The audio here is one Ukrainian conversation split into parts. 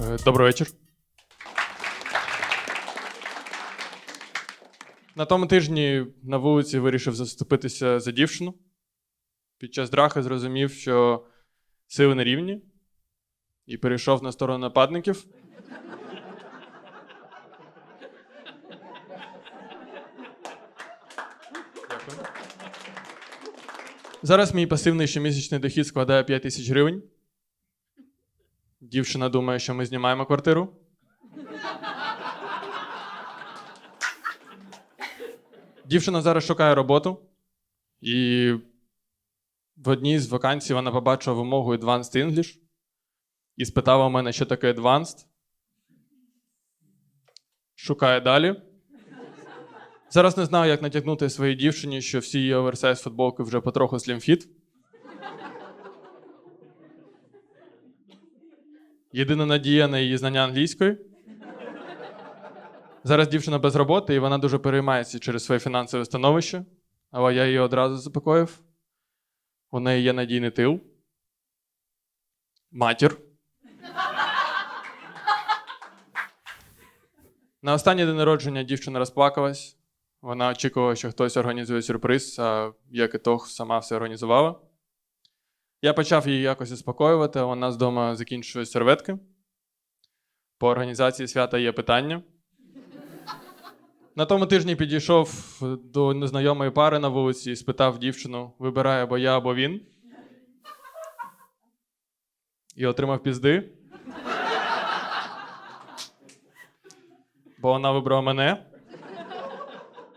Е, Добрий вечір. На тому тижні на вулиці вирішив заступитися за дівчину. Під час драхи зрозумів, що сили не рівні, і перейшов на сторону нападників. Дякую. Зараз мій пасивний щомісячний дохід складає 5 тисяч гривень. Дівчина думає, що ми знімаємо квартиру. Дівчина зараз шукає роботу, і в одній з вакансій вона побачила вимогу Advanced English і спитала у мене, що таке Advanced. Шукає далі. Зараз не знаю, як натягнути своїй дівчині, що всі її оверсайз футболки вже потроху слімфіт. Єдина надія на її знання англійської. Зараз дівчина без роботи, і вона дуже переймається через своє фінансове становище, але я її одразу заспокоїв. У неї є надійний тил. Матір. На останній день народження дівчина розплакалась. Вона очікувала, що хтось організує сюрприз, а як і того сама все організувала. Я почав її якось заспокоювати, у нас вдома закінчились серветки. По організації свята є питання. На тому тижні підійшов до незнайомої пари на вулиці і спитав дівчину: вибирай або я, або він. І отримав пізди. Бо вона вибрала мене.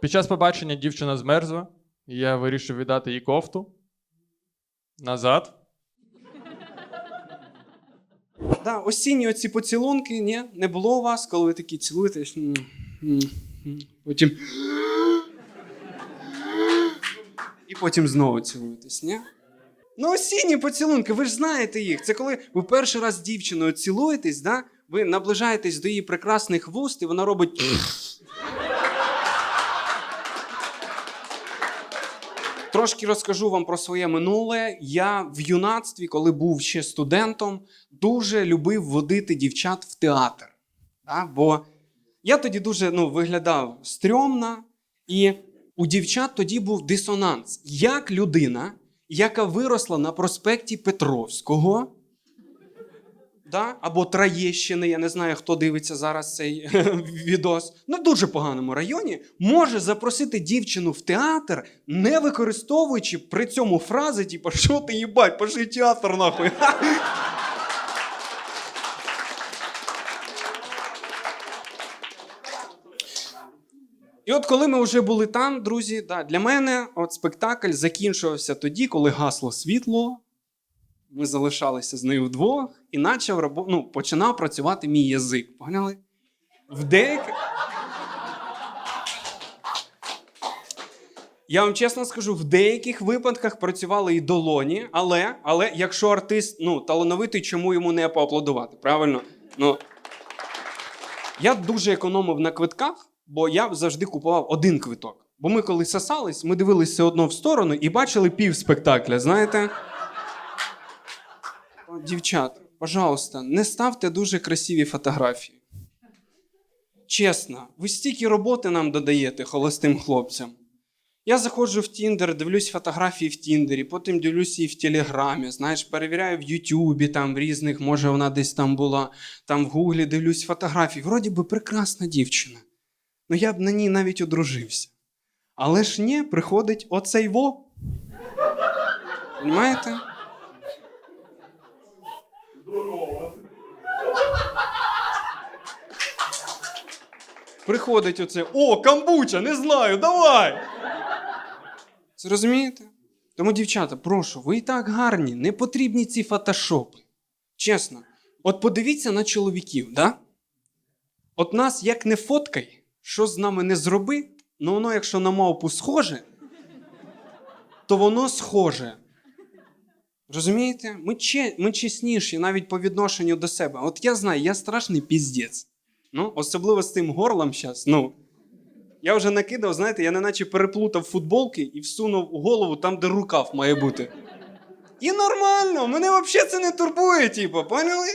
Під час побачення дівчина змерзла, і я вирішив віддати їй кофту. Назад. Да, осінні оці поцілунки, ні, не було у вас, коли ви такі цілуєтесь. Потім. І потім знову цілуєтесь, ні? Ну, осінні поцілунки, ви ж знаєте їх. Це коли ви перший раз з дівчиною цілуєтесь, да? ви наближаєтесь до її прекрасних вуст, і вона робить. Трошки розкажу вам про своє минуле. Я в юнацтві, коли був ще студентом, дуже любив водити дівчат в театр. Да? Бо я тоді дуже ну, виглядав стрьомно, і у дівчат тоді був дисонанс. Як людина, яка виросла на проспекті Петровського, да? або Троєщини, я не знаю, хто дивиться зараз цей відос, на дуже поганому районі, може запросити дівчину в театр, не використовуючи при цьому фрази, типу, що ти їбать, пошли театр нахуй. І от коли ми вже були там, друзі, да, для мене от спектакль закінчувався тоді, коли гасло світло. Ми залишалися з нею вдвох, і почав рабо... ну, починав працювати мій язик. Поняли? В деяких. Я вам чесно скажу, в деяких випадках працювали і долоні, але, але якщо артист ну, талановитий, чому йому не поаплодувати? Правильно? Ну, я дуже економив на квитках, бо я завжди купував один квиток. Бо ми, коли сосались, ми дивилися одно в сторону і бачили пів спектакля, знаєте? О, Дівчата, пожалуйста, не ставте дуже красиві фотографії. Чесно, ви стільки роботи нам додаєте холостим хлопцям. Я заходжу в Тіндер, дивлюсь фотографії в Тіндері, потім дивлюсь її в Телеграмі, знаєш, перевіряю в Ютубі, там в різних, може вона десь там була, там в Гуглі дивлюсь фотографії. Вроді би прекрасна дівчина. Ну я б на ній навіть одружився. Але ж ні, приходить оцей во. Понимаєте? Приходить оце. О, камбуча, не знаю, давай! Зрозумієте? Тому, дівчата, прошу, ви і так гарні, не потрібні ці фотошопи. Чесно. От подивіться на чоловіків, да? От нас як не фоткай, що з нами не зроби, ну воно, якщо на мавпу схоже, то воно схоже. Розумієте? Ми, че, ми чесніші навіть по відношенню до себе. От я знаю, я страшний піздець. Ну, особливо з тим горлом зараз. Ну, я вже накидав, знаєте, я неначе переплутав футболки і всунув у голову там, де рукав має бути. І нормально, мене взагалі це не турбує, типу, поняли?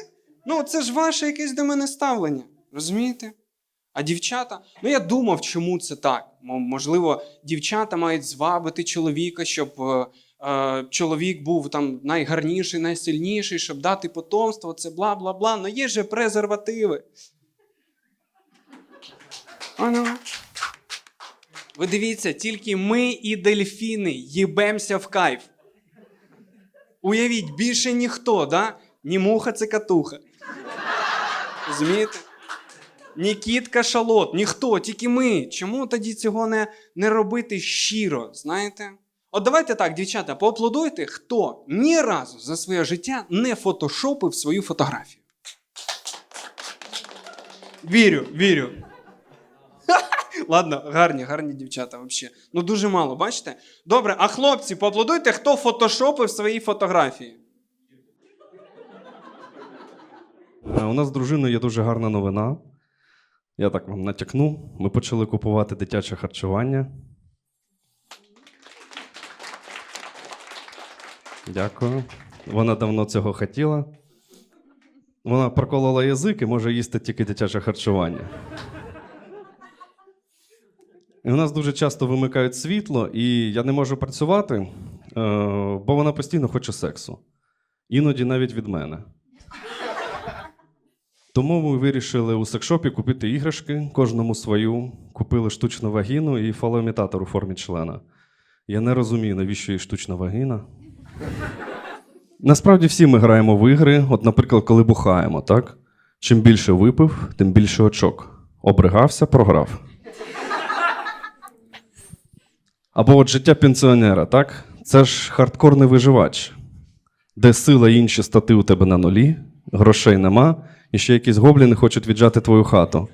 Ну, це ж ваше якесь до мене ставлення. Розумієте? А дівчата, ну я думав, чому це так. Можливо, дівчата мають звабити чоловіка, щоб е, е, чоловік був там найгарніший, найсильніший, щоб дати потомство, це бла бла бла. Ну є же презервативи. Ану. Ви дивіться, тільки ми і дельфіни їбемося в кайф. Уявіть, більше ніхто, да? Ні муха це катуха. Розумієте? Ні кіт кашалот, ніхто, тільки ми. Чому тоді цього не, не робити щиро, знаєте? От давайте так, дівчата, поаплодуйте, хто ні разу за своє життя не фотошопив свою фотографію. Вірю, вірю. Ладно, гарні, гарні дівчата взагалі. Ну дуже мало, бачите? Добре, а хлопці, поаплодуйте, хто фотошопив свої фотографії. Е, У нас з дружиною є дуже гарна новина. Я так вам натякну. Ми почали купувати дитяче харчування. Дякую. Вона давно цього хотіла. Вона проколола язик і може їсти тільки дитяче харчування. У нас дуже часто вимикають світло, і я не можу працювати, е, бо вона постійно хоче сексу. Іноді навіть від мене. Тому ми вирішили у секшопі купити іграшки, кожному свою. Купили штучну вагіну і фалоімітатор у формі члена. Я не розумію, навіщо їй штучна вагіна. Насправді всі ми граємо в ігри, от, наприклад, коли бухаємо, так? Чим більше випив, тим більше очок. Обригався, програв. Або от життя пенсіонера, так? Це ж хардкорний виживач, де сила і інші стати у тебе на нулі, грошей нема, і ще якісь гобліни хочуть віджати твою хату.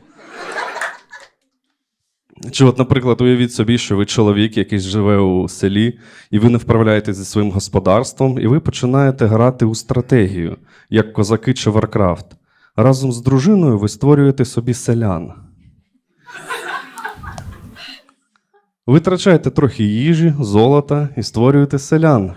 Чи, от, наприклад, уявіть собі, що ви чоловік, який живе у селі, і ви не вправляєтесь зі своїм господарством, і ви починаєте грати у стратегію, як козаки чи Варкрафт. Разом з дружиною ви створюєте собі селян. Витрачаєте трохи їжі, золота і створюєте селян.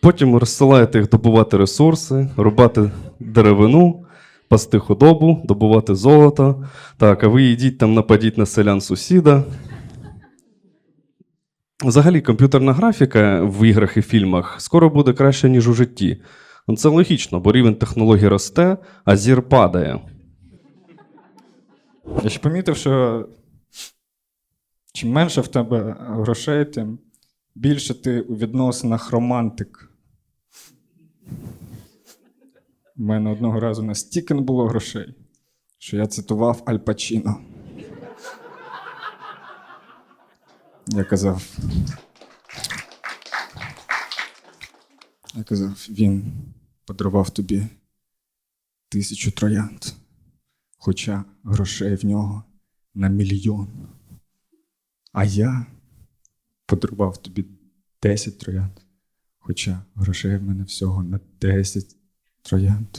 Потім розсилаєте їх добувати ресурси, рубати деревину, пасти худобу, добувати золото. Так, а ви йдіть там нападіть на селян сусіда. Взагалі, комп'ютерна графіка в іграх і фільмах скоро буде краще, ніж у житті. Ну, Це логічно, бо рівень технологій росте, а зір падає. Я ще помітив, що чим менше в тебе грошей, тим більше ти у відносинах романтик. У мене одного разу настільки не було грошей, що я цитував Аль Пачіно. Я казав. Я казав, він подарував тобі тисячу троянд хоча грошей в нього на мільйон. А я подарував тобі 10 троянд, хоча грошей в мене всього на 10 троянд.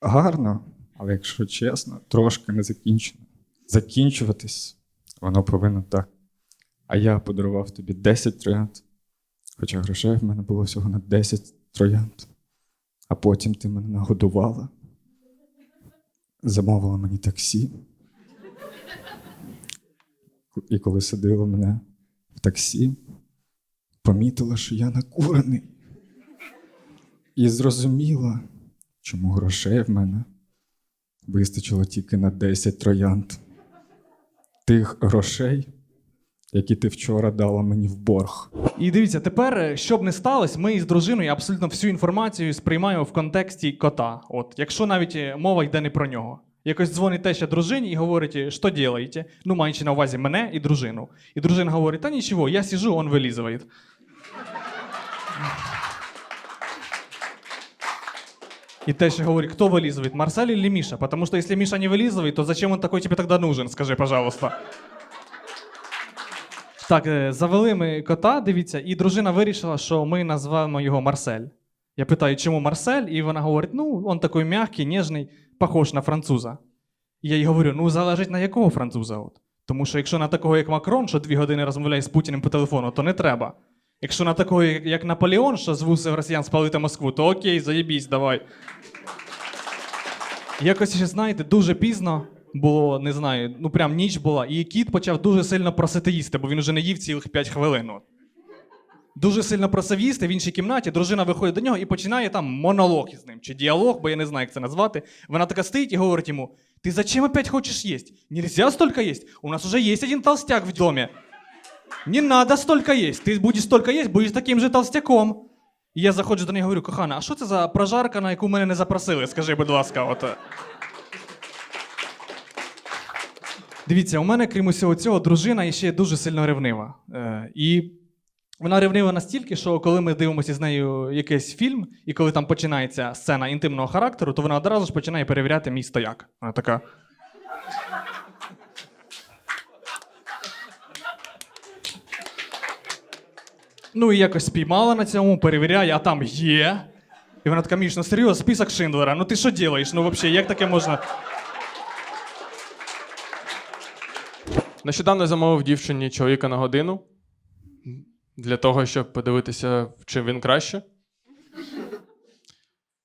Гарно, але якщо чесно, трошки не закінчено. Закінчуватись воно повинно так. А я подарував тобі 10 троянд, хоча грошей в мене було всього на 10 троянд. А потім ти мене нагодувала замовила мені таксі. І коли садила мене в таксі, помітила, що я накурений. І зрозуміла, чому грошей в мене вистачило тільки на 10 троянд. Тих грошей, які ти вчора дала мені в борг. І дивіться, тепер, е, що б не сталося, ми із дружиною абсолютно всю інформацію сприймаємо в контексті кота. От, якщо навіть е, мова йде не про нього. Якось дзвонить теща дружині і говорить, «Е, що робите? Ну, маючи на увазі мене і дружину. І дружина говорить: та нічого, я сижу, он вилізує. И теща говорит, кто вылизывает, Марсель или Миша? Потому что если Миша не вылизывает, то зачем он такой тебе тогда нужен, скажи, пожалуйста. Так, е, завели ми кота, дивіться, і дружина вирішила, що ми назвемо його Марсель. Я питаю, чому Марсель? І вона говорить: ну, он такий м'який, ніжний, похож на француза. І я їй говорю: ну, залежить на якого француза? От. Тому що якщо на такого, як Макрон, що дві години розмовляє з Путіним по телефону, то не треба. Якщо на такого, як- Наполеон, що звусив росіян спалити Москву, то окей, заєбісь, давай. Якось ще, знаєте, дуже пізно було, не знаю, ну прям ніч була, і кіт почав дуже сильно просити їсти, бо він вже не їв цілих 5 хвилин. От. Дуже сильно просив їсти в іншій кімнаті, дружина виходить до нього і починає там монолог із ним, чи діалог, бо я не знаю, як це назвати. Вона така стоїть і говорить йому: Ти зачем опять хочеш їсти? Нельзя столько есть. У нас уже есть один толстяк в доме. Не надо столько есть. Ти будеш столько есть, будеш таким же толстяком. І я заходжу до неї і говорю, кохана, а що це за прожарка, на яку мене не запросили? Скажи, будь ласка, от. е». Дивіться, у мене, крім усього цього, дружина ще дуже сильно ревнива. Е, і вона ревнива настільки, що коли ми дивимося з нею якийсь фільм, і коли там починається сцена інтимного характеру, то вона одразу ж починає перевіряти мій стояк. Вона така. Ну і якось спіймала на цьому, перевіряє, а там є. І вона така, Міш, ну серйозно, список Шиндлера, ну ти що робиш? Ну взагалі, як таке можна. Нещодавно замовив дівчині чоловіка на годину для того, щоб подивитися, чим він краще.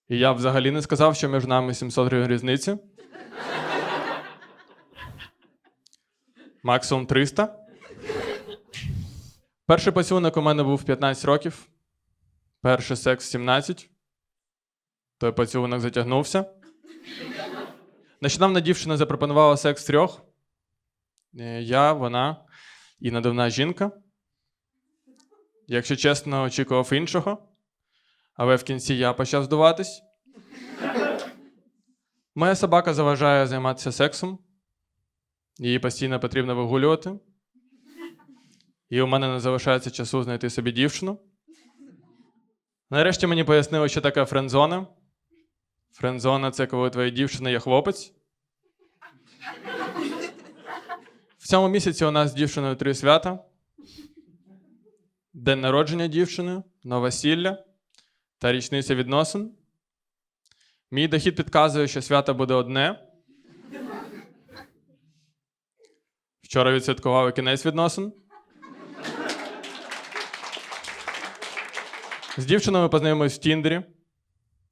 І я взагалі не сказав, що між нами 700 гривень різниці. Максимум 300. Перший поцілунок у мене був 15 років. Перший секс 17. Той поцілунок затягнувся. Нещодавно дівчина запропонувала секс трьох. Е, Я, вона і надувна жінка. Якщо чесно, очікував іншого, але в кінці я почав здуватись. Моя собака заважає займатися сексом. Її постійно потрібно вигулювати. І у мене не залишається часу знайти собі дівчину. Нарешті мені пояснили, що таке френдзона. Френдзона це коли у твоєї дівчини є хлопець. В цьому місяці у нас з дівчиною три свята: День народження дівчини, новосілля та річниця відносин. Мій дохід підказує, що свято буде одне. Вчора відсвяткував і кінець відносин. З дівчиною ми познайомились в Тіндері.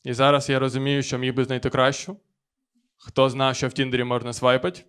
І зараз я розумію, що міг би знайти кращу. Хто знав, що в Тіндері можна свайпати?